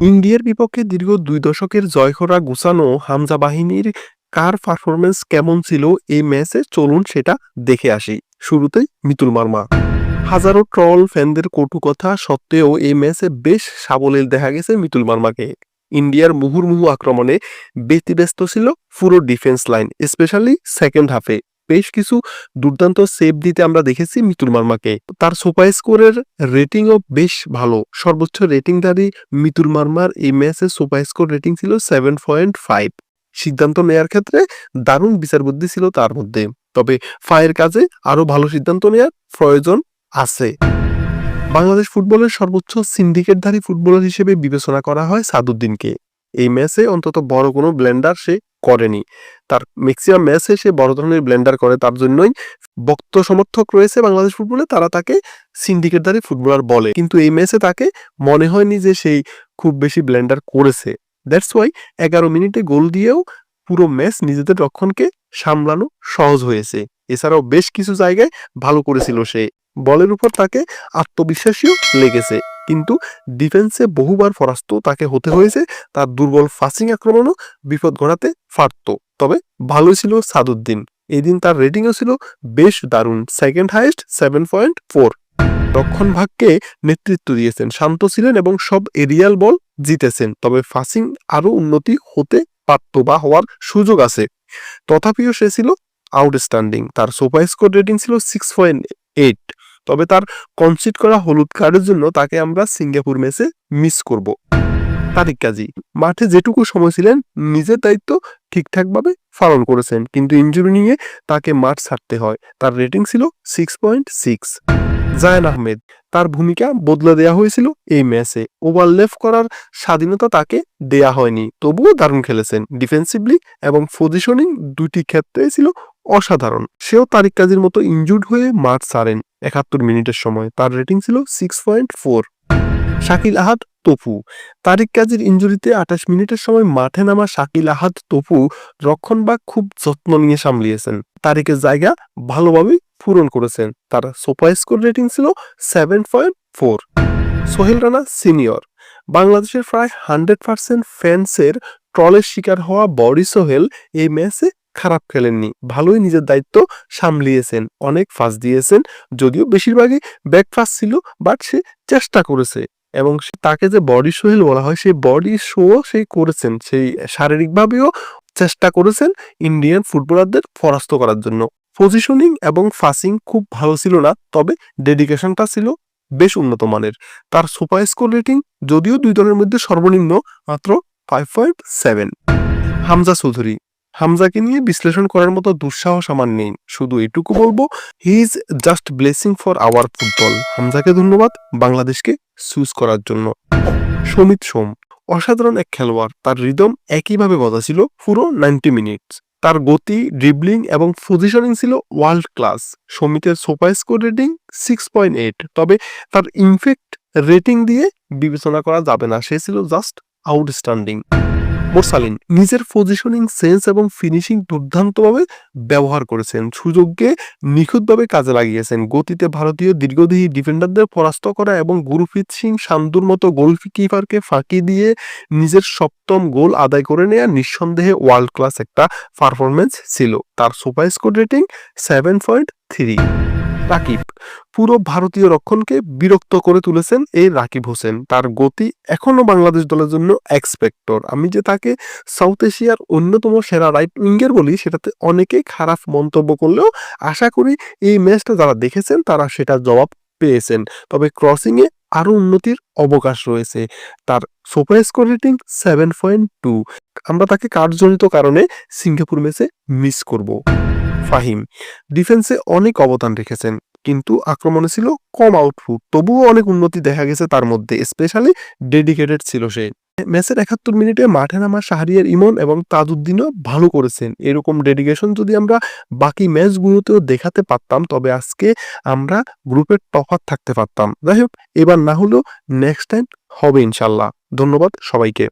ইন্ডিয়ার বিপক্ষে দীর্ঘ দুই দশকের জয় করা গুছানো হামজা বাহিনীর কার পারফরমেন্স কেমন ছিল এই ম্যাচে? চলুন সেটা দেখে আসি। শুরুতেই মিতুল মার্মা। হাজারো ট্রল ফ্যানদের কটু কথা সত্ত্বেও এই ম্যাচে বেশ সাবলীল দেখা গেছে মিতুল মার্মাকে। ইন্ডিয়ার মুহুর্মুহু আক্রমণে ব্যতিব্যস্ত ছিল পুরো ডিফেন্স লাইন স্পেশালি সেকেন্ড হাফে বেশ কিছু দুর্দান্ত সেভ দিতে আমরা দেখেছি মিতুল মার্মাকে। তার সুপার স্কোরের রেটিংও বেশ ভালো। সর্বোচ্চ রেটিংধারী মিতুল মার্মার এই ম্যাচে সুপার স্কোর রেটিং ছিল সেভেন পয়েন্ট ফাইভ সিদ্ধান্ত নেয়ার ক্ষেত্রে দারুণ বিচার বুদ্ধি ছিল তার মধ্যে। তবে ফায়ের কাজে আরও ভালো সিদ্ধান্ত নেওয়ার প্রয়োজন আছে। বাংলাদেশ ফুটবলের সর্বোচ্চ সিন্ডিকেটধারী ফুটবলার হিসেবে বিবেচনা করা হয় সাদুদ্দিনকে। এই ম্যাচে অন্তত বড় কোনো ব্লেন্ডার সে করেনি। তার ম্যাক্সিমাম ম্যাচে সে বড় ধরনের ব্লেন্ডার করে, তার জন্যই বক্ত সমর্থক রয়েছে বাংলাদেশ ফুটবলে তারা তাকে সিন্ডিকেটধারী ফুটবলার বলে। কিন্তু এই ম্যাচে তাকে মনে হয়নি যে সেই খুব বেশি ব্লেন্ডার করেছে। দ্যাটস ওয়াই এগারো মিনিটে গোল দিয়েও পুরো ম্যাচ নিজেদের রক্ষণকে সামলানো সহজ হয়েছে। এছাড়াও বেশ কিছু জায়গায় ভালো করেছিল সে। বলের উপর তাকে আত্মবিশ্বাসীও লেগেছে। কিন্তু ডিফেন্সে বহুবার পরাস্ত, তাকে হতে হয়েছে তার দুর্বল ফাসিং আক্রমণও বিপদ ঘটাতে পারত। তবে ভালোই ছিল সাদুদ্দিন। এই দিন তার রেটিংও ছিল বেশ দারুণ second highest seven point four রক্ষণ ভাগকে নেতৃত্ব দিয়েছেন, শান্ত ছিলেন এবং সব এরিয়াল বল জিতেছেন, তবে ফাসিং আরও উন্নতি হতে পারত বা হওয়ার সুযোগ আছে। তথাপিও সে ছিল আউটস্ট্যান্ডিং তার সুপার স্কোর রেটিং ছিল সিক্স পয়েন্ট এইট তবে তার কনসিড করা হলুদ কার্ডের জন্য তাকে আমরা সিঙ্গাপুর ম্যাচে মিস করব। তারিক কাজী, মাঠে যেটুকু সময় ছিলেন, নিজের দায়িত্ব ঠিকঠাকভাবে পালন করেছেন, কিন্তু ইঞ্জুরি নিয়ে তাকে মাঠ ছাড়তে হয়। তার রেটিং ছিল six point six Zayan Ahmed, তার ভূমিকা বদলে দেয়া হয়েছিল এই ম্যাচে ওভারলেফ করার স্বাধীনতা তাকে দেয়া হয়নি, তবুও দারুণ খেলেছেন। ডিফেন্সিভলি এবং পজিশনিং দুটি ক্ষেত্রে ছিল অসাধারণ। সেও তারিক কাজীর মতো ইনজুর্ড হয়ে মাঠ ছাড়েন একাত্তর মিনিটের সময়। তার রেটিং ছিল six point four Shakil Ahad, Topu. Tariq কাজীর ইঞ্জুরিতে আঠাশ মিনিটের সময় মাঠে নামা শাকিল আহাদ, তপু রক্ষণবাগ খুব যত্ন নিয়ে সামলিয়েছেন। তারিকের জায়গা ভালোভাবেই পূরণ করেছেন। তার সুপার স্কোর রেটিং ছিল seven point four Sohel Rana, senior. বাংলাদেশের প্রায় হান্ড্রেড পার্সেন্ট ফ্যান্সের ট্রলের শিকার হওয়া বডি সোহেল এই ম্যাচে খারাপ খেলেননি, ভালোই নিজের দায়িত্ব সামলিয়েছেন, অনেক ফাঁস দিয়েছেন, যদিও বেশিরভাগই ব্যাক ছিল বাট সে চেষ্টা করেছে এবং সে- তাকে যে বডি সোহেল বলা হয়, সেই বডি শো সেই করেছেন, সেই শারীরিকভাবেও চেষ্টা করেছেন ইন্ডিয়ান ফুটবলারদের পরাস্ত করার জন্য। পজিশনিং এবং ফাসিং খুব ভালো ছিল না, তবে ডেডিকেশনটা ছিল বেশ উন্নত মানের। তার সুপার স্কোর রেটিং যদিও দুই দলের মধ্যে সর্বনিম্ন, মাত্র five point seven Hamza Chowdhury হামজাকে নিয়ে বিশ্লেষণ করার মতো দুঃসাহস আমার নেই। শুধু এটুকু বলব he is just blessing for our football হামজাকে ধন্যবাদ বাংলাদেশকে চুজ করার জন্য। সমিত সোম, অসাধারণ এক খেলোয়াড়। তার রিদম একইভাবে বজা ছিল পুরো নাইনটি মিনিটস তার গতি ড্রিবলিং এবং পজিশনিং ছিল world class সমিতের super score rating six point eight তবে তার ইনফেক্ট রেটিং দিয়ে বিবেচনা করা যাবে না। সে ছিল জাস্ট আউটস্ট্যান্ডিং মোরসালিন নিজের পজিশনিং সেন্স এবং ফিনিশিং দুর্দান্তভাবে ব্যবহার করেছেন। সুযোগকে নিখুঁতভাবে কাজে লাগিয়েছেন। গতিতে ভারতীয় দীর্ঘদেহী ডিফেন্ডারদের পরাস্ত করা এবং গুরুপ্রীত সিং সান্দুর মতো গোলকিপারকে ফাঁকি দিয়ে নিজের সপ্তম গোল আদায় করে নেওয়া নিঃসন্দেহে ওয়ার্ল্ড ক্লাস একটা পারফরমেন্স ছিল। তার super score rating seven point three Rakib. পুরো ভারতীয় রক্ষণকে বিরক্ত করে তুলেছেন এই রাকিব হোসেন। তার গতি এখনও বাংলাদেশ দলের জন্য এক্সপেক্টর আমি যে তাকে সাউথ এশিয়ার অন্যতম সেরা রাইট উইঙ্গের বলি, সেটাতে অনেকেই খারাপ মন্তব্য করলেও আশা করি এই ম্যাচটা যারা দেখেছেন, তারা সেটা জবাব পেয়েছেন। তবে ক্রসিংয়ে আরও উন্নতির অবকাশ রয়েছে। তার super score rating seven point two আমরা তাকে কার্যজনিত কারণে সিঙ্গাপুর ম্যাচে মিস করব। ফাহিম ডিফেন্সে অনেক অবদান রেখেছেন। কিন্তু আক্রমণে ছিল কম আউটপুট তবুও অনেক উন্নতি দেখা গেছে তার মধ্যে স্পেশালি ডেডিকেটেড ছিল সে। ম্যাচের একাত্তর মিনিটে মাঠে নামা শাহরিয়ার ইমন এবং তাজউদ্দিনও ভালো করেছেন। এরকম ডেডিকেশন যদি আমরা বাকি ম্যাচগুলোতেও দেখাতে পারতাম, তবে আজকে আমরা গ্রুপের তফাৎ থাকতে পারতাম। যাই হোক, এবার না হলেও নেক্সট টাইম হবে ইনশাল্লাহ। ধন্যবাদ সবাইকে।